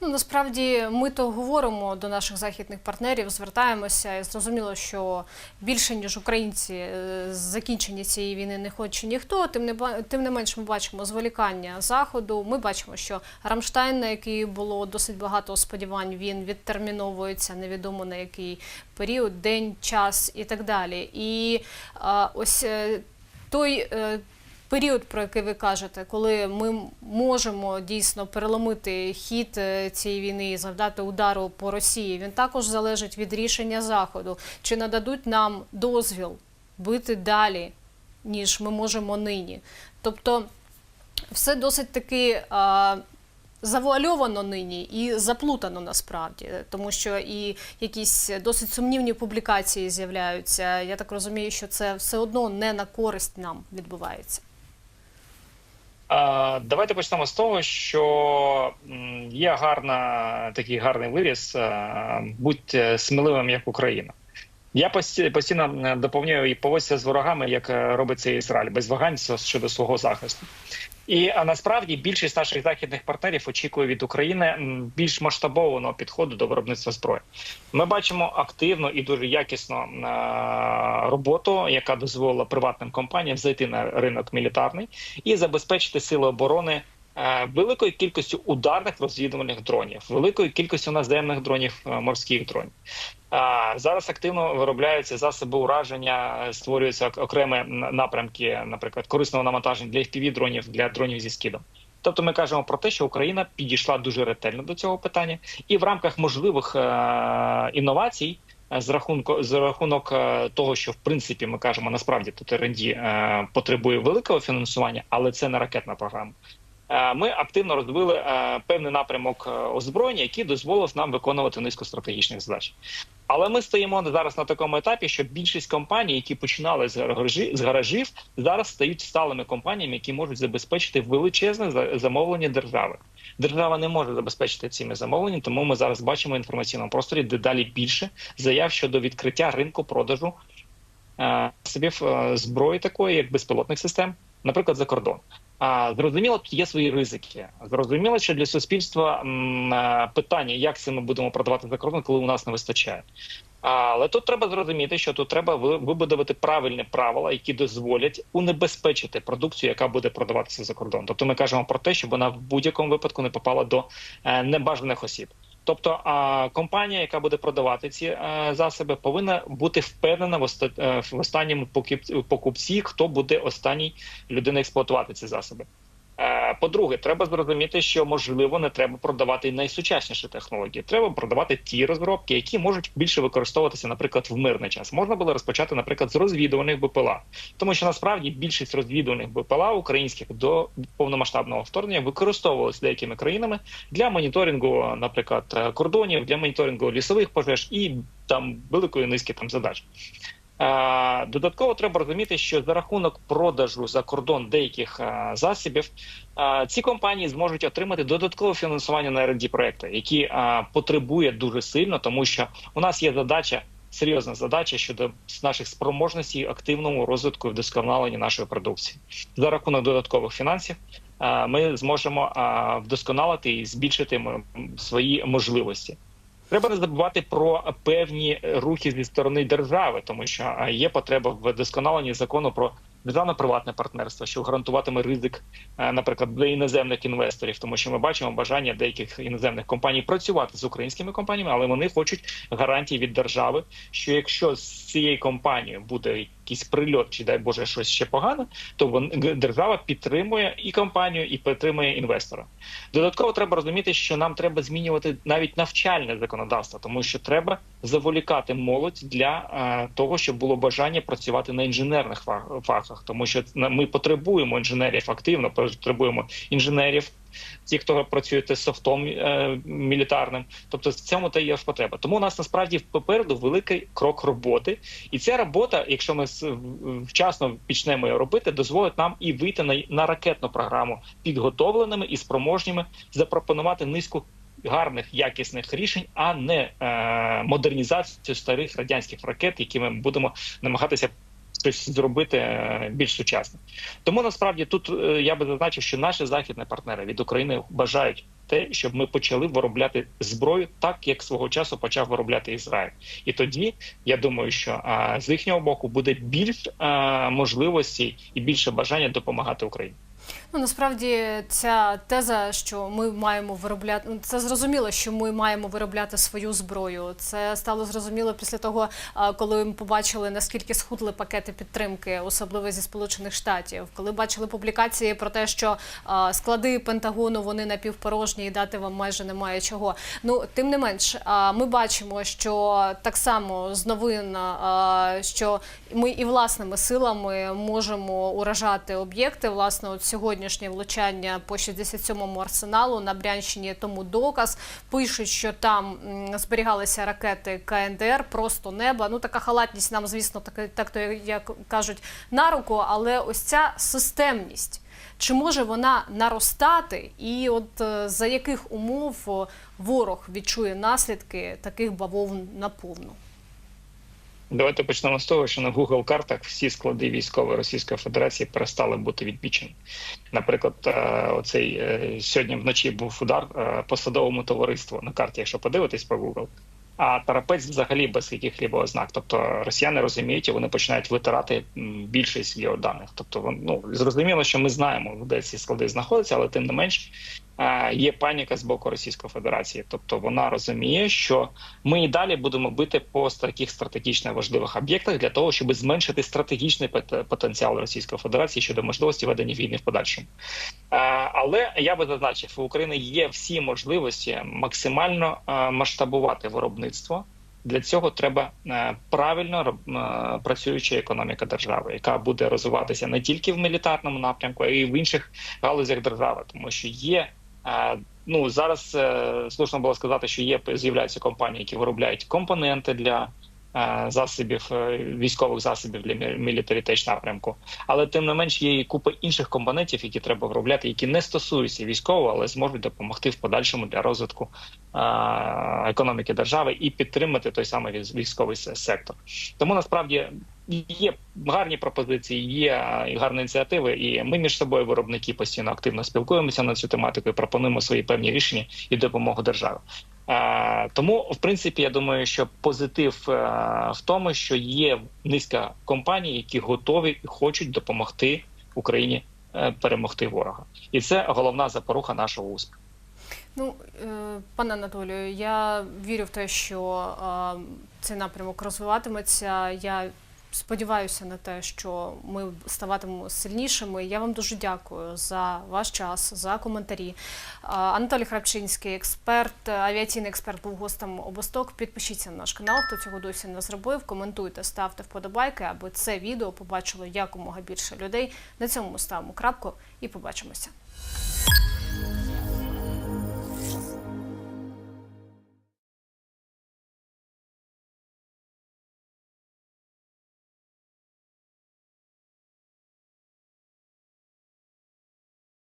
Ну насправді ми то говоримо до наших західних партнерів, звертаємося, і зрозуміло, що більше ніж українці е, закінчення цієї війни не хоче ніхто. Тим не тим не менш, ми бачимо зволікання заходу. Ми бачимо, що Рамштайн, на який було досить багато сподівань, він відтерміновується невідомо на який період, день, час і так далі. І а, ось е, той. Період, про який ви кажете, коли ми можемо дійсно переломити хід е, цієї війни і завдати удару по Росії, він також залежить від рішення Заходу. Чи нададуть нам дозвіл бити далі, ніж ми можемо нині? Тобто, все досить таки. А, Завуальовано нині і заплутано насправді, тому що і якісь досить сумнівні публікації з'являються. Я так розумію, що це все одно не на користь нам відбувається. Давайте почнемо з того, що є гарна такий гарний виріс. Будьте Будь е, сміливим як Україна. Я постійно е, доповнюю і поводься з ворогами, як робиться робить це Ізраїль, без вагань щодо свого захисту. І а насправді більшість наших західних партнерів очікує від України більш масштабованого підходу до виробництва зброї. Ми бачимо активну і дуже якісну роботу, яка дозволила приватним компаніям зайти на ринок мілітарний і забезпечити сили оборони. Е, Великою кількістю ударних розвідувальних дронів, великою кількістю наземних дронів, е, морських дронів. Зараз активно виробляються засоби ураження, е, створюються ок- окремі напрямки, наприклад, корисного навантаження для fpv дронів для дронів зі скидом. Тобто, ми кажемо про те, що Україна підійшла дуже ретельно до цього питання, і в рамках можливих е- інновацій. е, З рахунку з рахунок е, того, що в принципі ми кажемо, насправді тут РНД е, потребує великого фінансування, але це не ракетна програма. Е, Ми активно розвили е, певний напрямок е, озброєння, який дозволив нам виконувати низку стратегічних задач. Але ми стоїмо зараз на такому етапі, що більшість компаній, які починали з гаражі з гаражів, зараз стають сталими компаніями, які можуть забезпечити величезне замовлення держави. Держава не може забезпечити цими замовленнями, тому ми зараз бачимо в інформаційному просторі дедалі більше заяв щодо відкриття ринку продажу собів е, зброї такої, як безпілотних систем, наприклад, за кордон. Зрозуміло, тут є свої ризики. Зрозуміло, що для суспільства е, питання, як це ми будемо продавати за кордон, коли у нас не вистачає. Але тут треба зрозуміти, що тут треба вибудувати правильні правила, які дозволять унебезпечити продукцію, яка буде продаватися за кордон. Тобто ми кажемо про те, щоб вона в будь-якому випадку не попала до е, небажаних осіб. Тобто, а компанія, яка буде продавати ці е, засоби, повинна бути впевнена в, оста- е, в останньому покупці, хто буде останній людина експлуатувати ці засоби. Е, По-друге, треба зрозуміти, що можливо не треба продавати найсучасніші технології. Треба продавати ті розробки, які можуть більше використовуватися, наприклад, в мирний час. Можна було розпочати, наприклад, з розвідувальних БПЛА, тому що насправді більшість розвідувальних БПЛА українських до повномасштабного вторгнення використовувалися деякими країнами для моніторингу, наприклад, кордонів, для моніторингу лісових пожеж і там великої низки там задач. Е, Додатково треба розуміти, що за рахунок продажу за кордон деяких е, засобів е, ці компанії зможуть отримати додаткове фінансування на rd проекти, які потребує дуже сильно, тому що у нас є задача. Серйозна задача щодо наших спроможностей активному розвитку і вдосконаленні нашої продукції за рахунок додаткових фінансів. Ми зможемо вдосконалити і збільшити свої можливості. Треба не забувати про певні рухи зі сторони держави, тому що є потреба в вдосконаленні закону про державно-приватне партнерство, що гарантуватиме ризик, е, наприклад, для іноземних інвесторів, тому що ми бачимо бажання деяких іноземних компаній працювати з українськими компаніями, але вони хочуть гарантії від держави, що якщо з цією компанією буде якийсь прильот, чи дай Боже щось ще погане, то вон, держава підтримує і компанію, і підтримує інвестора. Додатково треба розуміти, що нам треба змінювати навіть навчальне законодавство, тому що треба заволікати молодь для е, того, щоб було бажання працювати на інженерних фах- фахах, тому що ми потребуємо інженерів активно, потребуємо інженерів. Ті, хто працює з софтом е, мілітарним, тобто в цьому та є потреба. Тому у нас насправді попереду великий крок роботи, і ця робота, якщо ми вчасно почнемо її робити, дозволить нам і вийти на, на ракетну програму підготовленими і спроможніми запропонувати низку гарних якісних рішень, а не е, модернізацію старих радянських ракет, які ми будемо намагатися щось зробити е, більш сучасне. Тому насправді тут е, я би зазначив, що наші західні партнери від України бажають те, щоб ми почали виробляти зброю так, як свого часу почав виробляти Ізраїль. І тоді я думаю, що а, з їхнього боку буде більш а, можливостей і більше бажання допомагати Україні. Ну насправді ця теза, що ми маємо виробляти, ну, це зрозуміло, що ми маємо виробляти свою зброю. Це стало зрозуміло після того, коли ми побачили наскільки схудли пакети підтримки, особливо зі Сполучених Штатів, коли бачили публікації про те, що склади Пентагону вони напівпорожні і дати вам майже немає чого. Ну тим не менш, ми бачимо, що так само з новин, що ми і власними силами можемо уражати об'єкти. Власне, от сьогоднішнє влучання по 67-му арсеналу на Брянщині тому доказ. Пишуть, що там зберігалися ракети КНДР, просто неба. Ну така халатність нам, звісно, так, так то як кажуть на руку, але ось ця системність. Чи може вона наростати, і от е, за яких умов ворог відчує наслідки таких бавовн наповну? Давайте почнемо з того, що на Google картах всі склади військової Російської Федерації перестали бути відмічені. Наприклад, е, оцей е, сьогодні вночі був удар е, по садовому товариству на карті, якщо подивитись по Google. А тарапець взагалі без яких-либо ознак. Тобто росіяни розуміють і вони починають витирати більшість його даних. Тобто, ну зрозуміло, що ми знаємо, де ці склади знаходяться, але тим не менш є паніка з боку Російської Федерації. Тобто вона розуміє, що ми і далі будемо бити по таких стратегічно важливих об'єктах для того, щоб зменшити стратегічний пот- потенціал Російської Федерації щодо можливості ведення війни в подальшому. Але я би зазначив, у України є всі можливості максимально масштабувати виробництво. Для цього треба правильно працююча економіка держави, яка буде розвиватися не тільки в мілітарному напрямку, а й в інших галузях держави, тому що є. Ну зараз е, слушно було сказати, що є з'являються компанії, які виробляють компоненти для е, засобів е, військових засобів для мі- мілітарітеч напрямку. Але тим не менш є і купа інших компонентів, які треба виробляти, які не стосуються військового, але зможуть допомогти в подальшому для розвитку економіки держави і підтримати той самий військовий сектор. Тому насправді є гарні пропозиції, є гарні ініціативи, і ми між собою виробники постійно активно спілкуємося на цю тематику і пропонуємо свої певні рішення і допомогу держави. Е, Тому, в принципі, я думаю, що позитив е, в тому, що є низка компаній, які готові і хочуть допомогти Україні е, перемогти ворога, і це головна запоруха нашого успіху. Ну, пане Анатолію, я вірю в те, що цей напрямок розвиватиметься. Я сподіваюся на те, що ми ставатимемо сильнішими. Я вам дуже дякую за ваш час, за коментарі. Анатолій Храпчинський, експерт, авіаційний експерт, був гостем обосток. Підпишіться на наш канал, хто цього досі не зробив. Коментуйте, ставте вподобайки, аби це відео побачило якомога більше людей. На цьому ми ставимо крапку і побачимося.